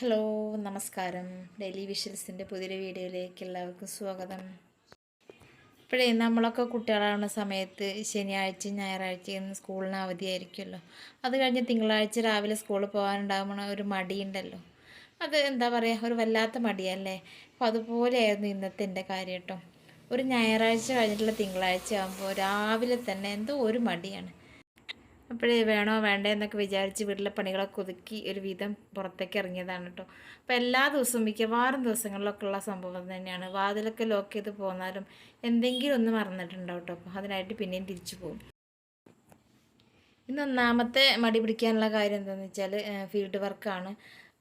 Hello നമസ്കാരം. Daily വിഷൻസിന്റെ പുതിയൊരു വീഡിയോയിലേക്ക് എല്ലാവർക്കും സ്വാഗതം. ഇപ്പോഴേ നമ്മളൊക്കെ കുട്ടികളാവുന്ന സമയത്ത് ശനിയാഴ്ച ഞായറാഴ്ച സ്കൂളിന് അവധിയായിരിക്കുമല്ലോ. അത് കഴിഞ്ഞ് തിങ്കളാഴ്ച രാവിലെ സ്കൂളിൽ പോകാനുണ്ടാകുമ്പോൾ ഒരു മടിയുണ്ടല്ലോ. അത് എന്താ പറയുക ഒരു വല്ലാത്ത മടിയല്ലേ? അപ്പോൾ അതുപോലെയായിരുന്നു ഇന്നത്തെ എന്റെ കാര്യം കേട്ടോ. ഒരു ഞായറാഴ്ച കഴിഞ്ഞിട്ടുള്ള തിങ്കളാഴ്ച ആകുമ്പോൾ രാവിലെ തന്നെ എന്തോ ഒരു മടിയാണ്. അപ്പോഴേ വേണോ വേണ്ടേ എന്നൊക്കെ വിചാരിച്ച് വീട്ടിലെ പണികളൊക്കെ ഒതുക്കി ഒരു വിധം പുറത്തേക്ക് ഇറങ്ങിയതാണ് കേട്ടോ. അപ്പോൾ എല്ലാ ദിവസവും മിക്കവാറും ദിവസങ്ങളിലൊക്കെ ഉള്ള സംഭവം തന്നെയാണ്. വാതിലൊക്കെ ലോക്ക് ചെയ്ത് പോന്നാലും എന്തെങ്കിലും ഒന്ന് മറന്നിട്ടുണ്ടാവും കേട്ടോ. അപ്പോൾ അതിനായിട്ട് പിന്നെയും തിരിച്ചു പോകും. ഇന്ന് ഒന്നാമത്തെ മടി പിടിക്കാനുള്ള കാര്യം എന്താണെന്ന് വെച്ചാൽ ഫീൽഡ് വർക്കാണ്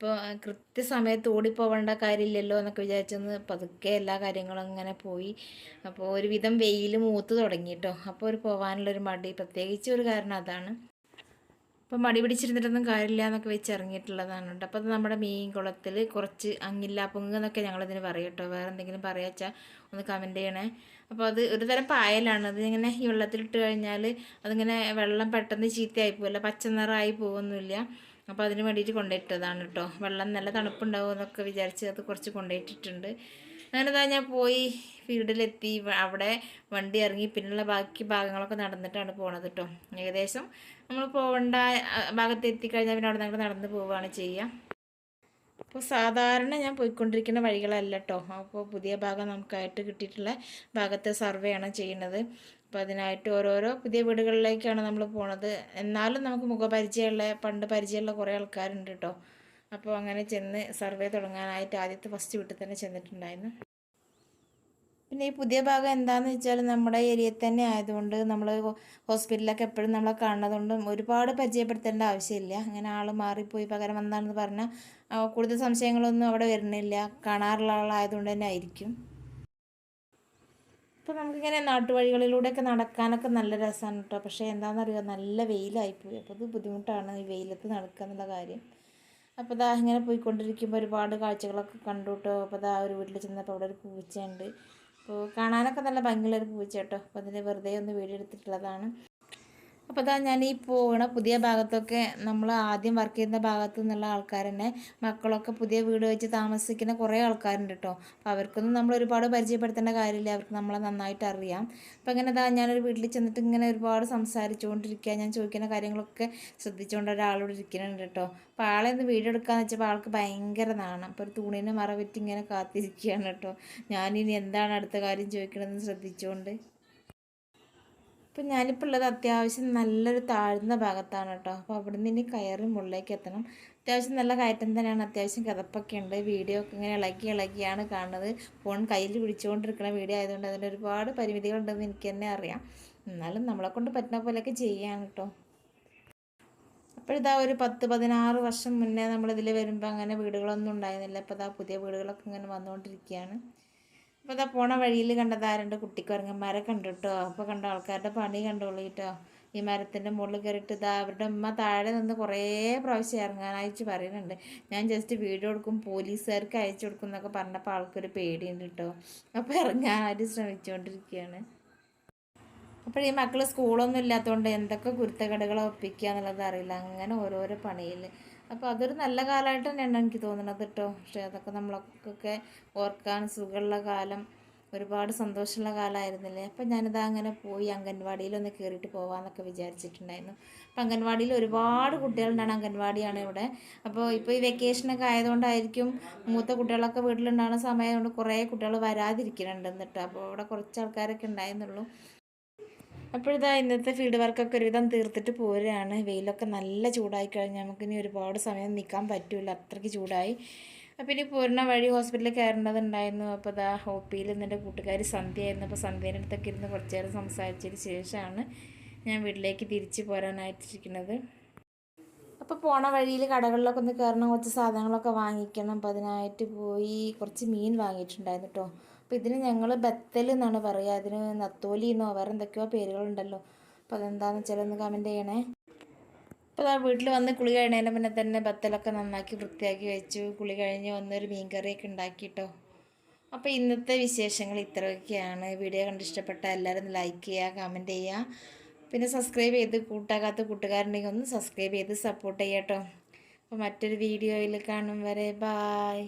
അപ്പോൾ കൃത്യസമയത്ത് ഓടിപ്പോവേണ്ട കാര്യമില്ലല്ലോ എന്നൊക്കെ വിചാരിച്ചെന്ന് പതുക്കെ എല്ലാ കാര്യങ്ങളും അങ്ങനെ പോയി. അപ്പോൾ ഒരുവിധം വെയിൽ മൂത്ത് തുടങ്ങി കേട്ടോ അപ്പോൾ ഒരു പോകാനുള്ളൊരു മടി. പ്രത്യേകിച്ച് ഒരു കാരണം അതാണ്. അപ്പോൾ മടി പിടിച്ചിരുന്നിട്ടൊന്നും കാര്യമില്ല എന്നൊക്കെ വെച്ച് ഇറങ്ങിയിട്ടുള്ളതാണ് കേട്ടോ. അപ്പോൾ അത് നമ്മുടെ മീൻ കുളത്തിൽ കുറച്ച് അങ്ങില്ല പൊങ്ങ് എന്നൊക്കെ ഞങ്ങളിതിന് പറയും കേട്ടോ. വേറെ എന്തെങ്കിലും പറയാച്ചാൽ ഒന്ന് കമന്റ് ചെയ്യണേ. അപ്പോൾ അത് ഒരു തരം പായലാണ്. അത് ഇങ്ങനെ ഈ വെള്ളത്തിലിട്ട് കഴിഞ്ഞാൽ അതിങ്ങനെ വെള്ളം പെട്ടെന്ന് ചീത്തയായി പോവില്ല. പച്ച നിറമായി പോകുന്നില്ല അപ്പോൾ അതിന് വേണ്ടിയിട്ട് കൊണ്ടുപോയിട്ടതാണ് കേട്ടോ. വെള്ളം നല്ല തണുപ്പുണ്ടാവും എന്നൊക്കെ വിചാരിച്ച് അത് കുറച്ച് കൊണ്ടുപോയിട്ടിട്ടുണ്ട്. അങ്ങനെ ഞാൻ പോയി ഫീൽഡിലെത്തി. അവിടെ വണ്ടി ഇറങ്ങി പിന്നുള്ള ബാക്കി ഭാഗങ്ങളൊക്കെ നടന്നിട്ടാണ് പോണത് കേട്ടോ. ഏകദേശം നമ്മൾ പോകേണ്ട ഭാഗത്ത് എത്തിക്കഴിഞ്ഞാൽ പിന്നെ അവിടെ നിന്ന് നടന്ന് പോവുകയാണ് ചെയ്യുക അപ്പോൾ സാധാരണ ഞാൻ പോയിക്കൊണ്ടിരിക്കുന്ന വഴികളല്ല കേട്ടോ അപ്പോൾ പുതിയ ഭാഗം നമുക്കായിട്ട് കിട്ടിയിട്ടുള്ള ഭാഗത്തെ സർവേ ആണ് ചെയ്യുന്നത്. അപ്പോൾ അതിനായിട്ട് ഓരോരോ പുതിയ വീടുകളിലേക്കാണ് നമ്മൾ പോണത്. എന്നാലും നമുക്ക് മുഖപരിചയമുള്ള പണ്ട് പരിചയമുള്ള കുറേ ആൾക്കാരുണ്ട് കേട്ടോ അപ്പോൾ അങ്ങനെ ചെന്ന് സർവേ തുടങ്ങാനായിട്ട് ആദ്യത്തെ ഫസ്റ്റ് വീട്ടിൽ തന്നെ ചെന്നിട്ടുണ്ടായിരുന്നു. പിന്നെ ഈ പുതിയ ഭാഗം എന്താണെന്ന് വെച്ചാൽ നമ്മുടെ ഏരിയയിൽ തന്നെ ആയതുകൊണ്ട് നമ്മൾ ഹോസ്പിറ്റലിലൊക്കെ എപ്പോഴും നമ്മളെ കാണുന്നതുകൊണ്ടും ഒരുപാട് പരിചയപ്പെടുത്തേണ്ട ആവശ്യമില്ല. അങ്ങനെ ആൾ മാറിപ്പോയി പകരം വന്നാണെന്ന് പറഞ്ഞാൽ കൂടുതൽ സംശയങ്ങളൊന്നും അവിടെ വരുന്നില്ല. കാണാറുള്ള ആളായതുകൊണ്ട് തന്നെ ആയിരിക്കും. ഇപ്പോൾ നമുക്കിങ്ങനെ നാട്ടുവഴികളിലൂടെയൊക്കെ നടക്കാനൊക്കെ നല്ല രസമാണ് കേട്ടോ പക്ഷേ എന്താണെന്നറിയുക നല്ല വെയിലായിപ്പോയി അപ്പോൾ അത് ബുദ്ധിമുട്ടാണ് ഈ വെയിലത്ത് നടക്കുക എന്നുള്ള കാര്യം. അപ്പോൾ ഇതാ ഇങ്ങനെ പോയിക്കൊണ്ടിരിക്കുമ്പോൾ ഒരുപാട് കാഴ്ചകളൊക്കെ കണ്ടു കേട്ടോ അപ്പോൾ ഇതാ ഒരു വീട്ടിൽ ചെന്നപ്പോൾ അവിടെ ഒരു പൂച്ചയുണ്ട്. അപ്പോൾ കാണാനൊക്കെ നല്ല ഭംഗിയുള്ളൊരു പൂച്ച കേട്ടോ അപ്പോൾ അതിനെ വെറുതെ ഒന്ന് വീഡിയോ എടുത്തിട്ടുള്ളതാണ് അപ്പോൾ അതാ ഞാൻ ഈ പോകണ പുതിയ ഭാഗത്തൊക്കെ നമ്മൾ ആദ്യം വർക്ക് ചെയ്യുന്ന ഭാഗത്ത് നിന്നുള്ള ആൾക്കാർ തന്നെ മക്കളൊക്കെ പുതിയ വീട് വെച്ച് താമസിക്കുന്ന കുറേ ആൾക്കാരുണ്ട് കേട്ടോ അപ്പോൾ അവർക്കൊന്നും നമ്മൾ ഒരുപാട് പരിചയപ്പെടുത്തേണ്ട കാര്യമില്ല. അവർക്ക് നമ്മളെ നന്നായിട്ട് അറിയാം. അപ്പോൾ അങ്ങനെ അതാ ഞാനൊരു വീട്ടിൽ ചെന്നിട്ട് ഇങ്ങനെ ഒരുപാട് സംസാരിച്ചുകൊണ്ടിരിക്കുക ഞാൻ ചോദിക്കുന്ന കാര്യങ്ങളൊക്കെ ശ്രദ്ധിച്ചുകൊണ്ട് ഒരാളോട് ഇരിക്കുന്നുണ്ട് കേട്ടോ അപ്പോൾ ആളെ ഒന്ന് വീഡിയോ വെച്ചപ്പോൾ ആൾക്ക് ഭയങ്കര നാണം. അപ്പോൾ ഒരു തൂണിനെ മറവിറ്റ് ഇങ്ങനെ കാത്തിരിക്കുകയാണ് കേട്ടോ ഞാനിനി എന്താണ് അടുത്ത കാര്യം ചോദിക്കണമെന്ന് ശ്രദ്ധിച്ചുകൊണ്ട് ഇപ്പം ഞാനിപ്പോൾ ഉള്ളത് അത്യാവശ്യം നല്ലൊരു താഴ്ന്ന ഭാഗത്താണ് കേട്ടോ. അപ്പോൾ അവിടെ നിന്ന് ഇനി കയറി മുകളിലേക്ക് എത്തണം. അത്യാവശ്യം നല്ല കയറ്റം തന്നെയാണ്. അത്യാവശ്യം കിതപ്പൊക്കെ ഉണ്ട്. വീഡിയോ ഒക്കെ ഇങ്ങനെ ഇളക്കി ഇളക്കിയാണ് കാണുന്നത്. ഫോൺ കയ്യിൽ പിടിച്ചുകൊണ്ടിരിക്കുന്ന വീഡിയോ ആയതുകൊണ്ട് അതിന്റെ ഒരുപാട് പരിമിതികളുണ്ടെന്ന് എനിക്ക് തന്നെ അറിയാം. എന്നാലും നമ്മളെ കൊണ്ട് പറ്റുന്ന പോലെയൊക്കെ ചെയ്യാണ് കേട്ടോ. അപ്പോഴിതാ ഒരു പത്ത് പതിനാറ് വർഷം മുന്നേ നമ്മളിതിൽ വരുമ്പോൾ അങ്ങനെ വീടുകളൊന്നും ഉണ്ടായിരുന്നില്ല. അപ്പോൾ ഇതാ പുതിയ വീടുകളൊക്കെ ഇങ്ങനെ വന്നുകൊണ്ടിരിക്കുകയാണ്. അപ്പോൾ ഇതാ പോണ വഴിയിൽ കണ്ടതാ രണ്ട് കുട്ടിക്കുരങ്ങന്മാരെ കണ്ടു കേട്ടോ അപ്പോൾ കണ്ട ആൾക്കാരുടെ പണി കണ്ടോളൂ കേട്ടോ ഈ മരത്തിന്റെ മുകളിൽ കയറിയിട്ട് ഇതാ അവരുടെ അമ്മ താഴെ നിന്ന് കുറേ പ്രാവശ്യം ഇറങ്ങാനായിട്ട് പറയുന്നുണ്ട്. ഞാൻ ജസ്റ്റ് വീഡിയോ കൊടുക്കും പോലീസുകാർക്ക് അയച്ചു കൊടുക്കും എന്നൊക്കെ പറഞ്ഞപ്പോൾ ആൾക്കൊരു പേടിയുണ്ട് കേട്ടോ അപ്പോൾ ഇറങ്ങാനായിട്ട് ശ്രമിച്ചുകൊണ്ടിരിക്കുകയാണ് അപ്പോൾ ഈ മക്കൾ സ്കൂളൊന്നും ഇല്ലാത്തതുകൊണ്ട് എന്തൊക്കെ കുരുത്തകടകൾ ഒപ്പിക്കുക എന്നുള്ളത് അറിയില്ല. അങ്ങനെ ഓരോരോ പണിയിൽ അപ്പോൾ അതൊരു നല്ല കാലമായിട്ട് തന്നെയാണ് എനിക്ക് തോന്നുന്നത് കേട്ടോ പക്ഷേ അതൊക്കെ നമ്മളൊക്കെ ഓർക്കാൻ സുഖമുള്ള കാലം ഒരുപാട് സന്തോഷമുള്ള കാലമായിരുന്നില്ലേ അപ്പം ഞാനിതാ അങ്ങനെ പോയി അംഗൻവാടിയിലൊന്ന് കയറിയിട്ട് പോകാമെന്നൊക്കെ വിചാരിച്ചിട്ടുണ്ടായിരുന്നു. അപ്പം അംഗൻവാടിയിൽ ഒരുപാട് കുട്ടികളുണ്ടാണ് അംഗൻവാടിയാണ് ഇവിടെ. അപ്പോൾ ഇപ്പോൾ ഈ വെക്കേഷനൊക്കെ ആയതുകൊണ്ടായിരിക്കും മൂത്ത കുട്ടികളൊക്കെ വീട്ടിലുണ്ടാകുന്ന സമയമായതുകൊണ്ട് കുറേ കുട്ടികൾ വരാതിരിക്കുന്നുണ്ട് എന്നിട്ട് അപ്പോൾ ഇവിടെ കുറച്ച് ആൾക്കാരൊക്കെ ഉണ്ടായിരുന്നുള്ളൂ. അപ്പോഴിതാ ഇന്നത്തെ ഫീൽഡ് വർക്കൊക്കെ ഒരുവിധം തീർത്തിട്ട് പോരുകയാണ്. വെയിലൊക്കെ നല്ല ചൂടായി കഴിഞ്ഞാൽ നമുക്കിനി ഒരുപാട് സമയം നിൽക്കാൻ പറ്റില്ല അത്രയ്ക്ക് ചൂടായി. അപ്പോൾ ഇനി പോരുന്ന വഴി ഹോസ്പിറ്റലിൽ കയറേണ്ടതുണ്ടായിരുന്നു. അപ്പോൾ ഇതാ ഹോപ്പിയിൽ നിന്നെന്റെ കൂട്ടുകാർ സന്ധ്യയായിരുന്നു അപ്പോൾ സന്ധ്യേന്റെ അടുത്തൊക്കെ ഇരുന്ന് കുറച്ച് നേരം സംസാരിച്ചതിന് ശേഷമാണ് ഞാൻ വീട്ടിലേക്ക് തിരിച്ച് പോരാനായിട്ടിരിക്കുന്നത് അപ്പോൾ പോണ വഴിയിൽ കടകളിലൊക്കെ ഒന്ന് കയറണം. കുറച്ച് സാധനങ്ങളൊക്കെ വാങ്ങിക്കണം. അപ്പോൾ അതിനായിട്ട് പോയി കുറച്ച് മീൻ വാങ്ങിയിട്ടുണ്ടായിരുന്നു കേട്ടോ അപ്പോൾ ഇതിന് ഞങ്ങൾ ബത്തൽ എന്നാണ് പറയുക അതിന് നത്തോലി എന്നോ വേറെ എന്തൊക്കെയോ പേരുകളുണ്ടല്ലോ. അപ്പോൾ അതെന്താണെന്ന് വെച്ചാൽ ഒന്ന് കമന്റ് ചെയ്യണേ. അപ്പോൾ ആ വീട്ടിൽ വന്ന് കുളി കഴിഞ്ഞതിന് പിന്നെ തന്നെ ബത്തലൊക്കെ നന്നാക്കി വൃത്തിയാക്കി വെച്ചു. കുളി കഴിഞ്ഞ് വന്നൊരു മീൻ കറിയൊക്കെ ഉണ്ടാക്കിട്ടോ. അപ്പോൾ ഇന്നത്തെ വിശേഷങ്ങൾ ഇത്രയൊക്കെയാണ്. വീഡിയോ കണ്ട് ഇഷ്ടപ്പെട്ട എല്ലാവരും ലൈക്ക് ചെയ്യുക കമന്റ് ചെയ്യുക പിന്നെ സബ്സ്ക്രൈബ് ചെയ്ത് കൂട്ടാകാത്ത കൂട്ടുകാരുണ്ടെങ്കിൽ ഒന്ന് സബ്സ്ക്രൈബ് ചെയ്ത് സപ്പോർട്ട് ചെയ്യാം കേട്ടോ അപ്പോൾ മറ്റൊരു വീഡിയോയിൽ കാണും വരെ. ബായ്